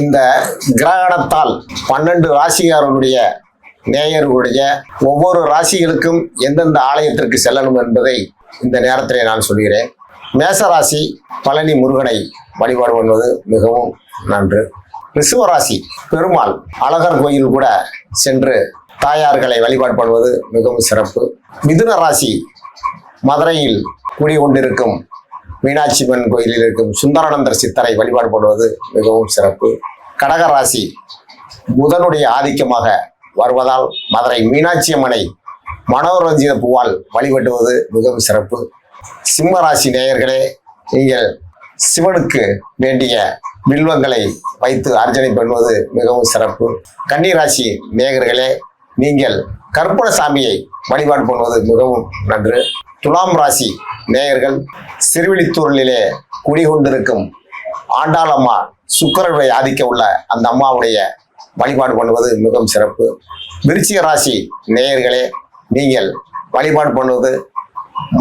இந்த கிரகணத்தால் பன்னெண்டு ராசிகாரனுடைய நேயர்களுடைய ஒவ்வொரு ராசிகளுக்கும் எந்தெந்த ஆலயத்திற்கு செல்லணும் என்பதை இந்த நேரத்திலே நான் சொல்கிறேன். மேசராசி பழனி முருகனை வழிபாடு பண்ணுவது மிகவும் நன்று. ரிஷபராசி பெருமாள் அழகர் கோயில் கூட சென்று தாயார்களை வழிபாடு பண்ணுவது மிகவும் சிறப்பு. மிதுன ராசி மதுரையில் குடிகொண்டிருக்கும் மீனாட்சிமன் கோயிலில் இருக்கும் சுந்தரானந்தர் சித்தரை வழிபாடு பண்ணுவது மிகவும் சிறப்பு. கடக ராசி புதனுடைய ஆதிக்கமாக வருவதால் மதுரை மீனாட்சி அம்மனை மனோரஞ்சித பூவால் வழிபட்டுவது மிகவும் சிறப்பு. சிம்ம ராசி நேயர்களே நீங்கள் சிவனுக்கு வேண்டிய வில்வங்களை வைத்து அர்ச்சனை பண்ணுவது மிகவும் சிறப்பு. கன்னிராசி நேயர்களே நீங்கள் கற்பூரசாமியை வழிபாடு பண்ணுவது மிகவும் நன்று. துலாம் ராசி நேயர்கள் சிறுவிழித்தூரிலே குடிகொண்டிருக்கும் ஆண்டாளம்மா சுக்கரனுடைய ஆதிக்கம் உள்ள அந்த அம்மாவுடைய வழிபாடு பண்ணுவது மிகவும் சிறப்பு. விருச்சிக ராசி நேயர்களே நீங்கள் வழிபாடு பண்ணுவது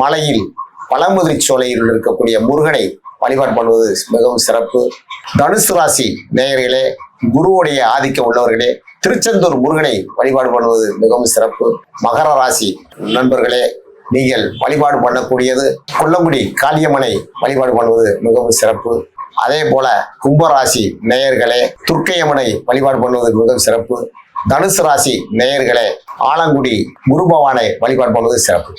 மலையில் பழமுதிரி சோலையில் இருக்கக்கூடிய முருகனை வழிபாடு பண்ணுவது மிகவும் சிறப்பு. தனுசு ராசி நேயர்களே குருவுடைய ஆதிக்கம் உள்ளவர்களே திருச்செந்தூர் முருகனை வழிபாடு பண்ணுவது மிகவும் சிறப்பு. மகர ராசி நண்பர்களே நீங்கள் வழிபாடு பண்ணக்கூடியது கொல்லங்குடி காளியம்மனை வழிபாடு பண்ணுவது மிகவும் சிறப்பு. அதே போல கும்பராசி நேயர்களே துர்க்கையம்மனை வழிபாடு பண்ணுவதற்கு மிகவும் சிறப்பு. தனுசு ராசி நேயர்களே ஆலங்குடி குரு பவானை வழிபாடு பண்ணுவது சிறப்பு.